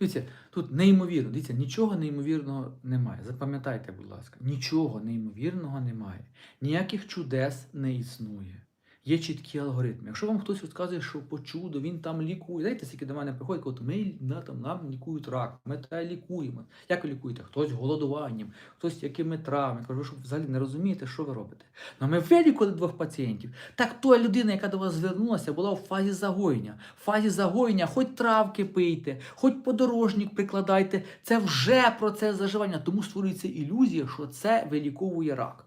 Дивіться, тут неймовірно, дивіться, нічого неймовірного немає. Запам'ятайте, будь ласка, нічого неймовірного немає. Ніяких чудес не існує. Є чіткі алгоритми. Якщо вам хтось розказує, що по чуду він там лікує, знаєте, скільки до мене приходять, от ми на, там, нам лікують рак, ми те лікуємо. Як ви лікуєте? Хтось голодуванням, хтось якими травами. Кажу, що взагалі не розумієте, що ви робите. Ну ми вилікували двох пацієнтів. Так та людина, яка до вас звернулася, була в фазі загоєння. В фазі загоєння, хоч травки пийте, хоч подорожник прикладайте. Це вже процес заживання. Тому створюється ілюзія, що це виліковує рак.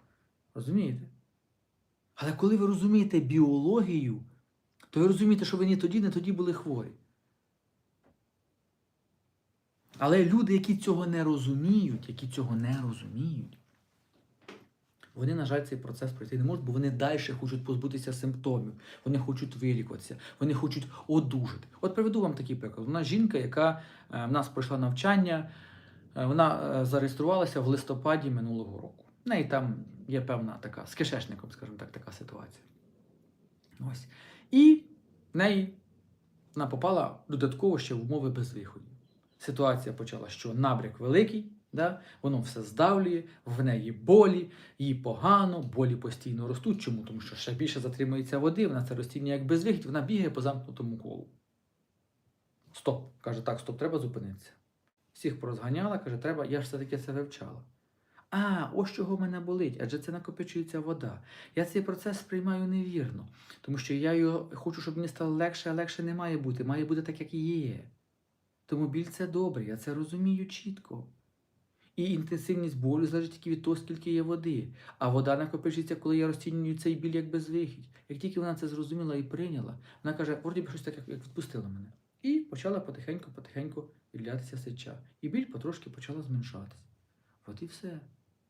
Розумієте? Але коли ви розумієте біологію, то ви розумієте, що ви ні тоді, не тоді були хворі. Але люди, які цього не розуміють, які цього не розуміють, вони, на жаль, цей процес пройти не можуть, бо вони далі хочуть позбутися симптомів, вони хочуть вилікуватися, вони хочуть одужати. От приведу вам такий приклад. Вона жінка, яка е, в нас пройшла навчання, е, вона е, зареєструвалася в листопаді минулого року. В неї там є певна така з кишечником, скажімо так, така ситуація. Ось. І в неї вона попала додатково ще в умови безвиходів. Ситуація почала, що набряк великий, да? воно все здавлює, в неї болі, їй погано, болі постійно ростуть. Чому? Тому що ще більше затримується води, вона це розцінює як безвихідь, вона бігає по замкнутому колу. Стоп. Каже, так, стоп, треба зупинитися. Всіх порозганяла, каже, треба, я ж все-таки це вивчала. А, ось чого в мене болить, адже це накопичується вода. Я цей процес сприймаю невірно, тому що я його хочу, щоб мені стало легше, а легше не має бути. Має бути так, як є. Тому біль це добре, я це розумію чітко. І інтенсивність болю залежить тільки від того, скільки є води. А вода накопичується, коли я розцінюю цей біль як безвихідь. Як тільки вона це зрозуміла і прийняла, вона каже, вроді би щось так, як відпустила мене. І почала потихеньку-потихеньку відлятися сеча. І біль потрошки почала зменшатися. От і все.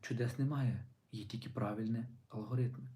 Чудес немає, є тільки правильні алгоритми.